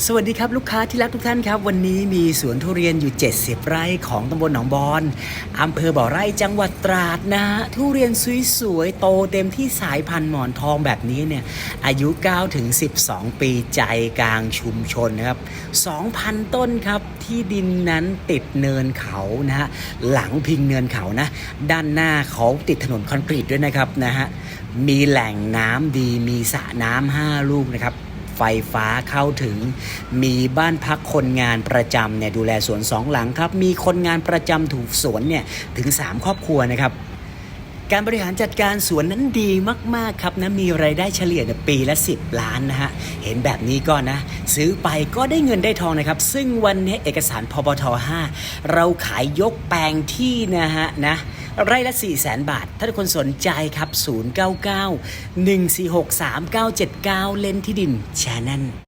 สวัสดีครับลูกค้าที่รักทุกท่านครับ วันนี้มีสวนทุเรียนอยู่ 70 ไร่ของตำบลหนองบอนอำเภอบ่อไร่จังหวัดตราดนะฮะทุเรียนสวยๆโตเต็มที่สายพันธุ์หมอนทองแบบนี้เนี่ยอายุ9ถึง12 ปีใจกลางชุมชนนะครับ 2,000 ต้นครับที่ดินนั้นติดเนินเขานะฮะหลังพิงเนินเขานะ ด้านหน้าเขาติดถนนคอนกรีตด้วยนะครับนะฮะมีแหล่งน้ำดีมีสระน้ำห้าลูกนะครับ ไฟฟ้าเข้าถึง มีบ้านพักคนงานประจำเนี่ยดูแลสวนสองหลังครับ มีคนงานประจำถูกสวนเนี่ยถึง 3 ครอบครัวนะครับการบริหารจัดการสวนนั้นดีมาก ๆ ครับนะมีไรายได้เฉลี่ยเนี่ยปีละ 10 ล้านนะฮะ เห็นแบบนี้ก็นะ ซื้อไปก็ได้เงินได้ทองนะครับ ซึ่งวันนี้เอกสารพบท 5 เราขายยกแปลงที่นะฮะนะ ไร่ละ4 0 0 0 0 0 บาท ถ้าทุกคนสนใจครับ 099 146 3979 เล่นที่ดินแชนแนล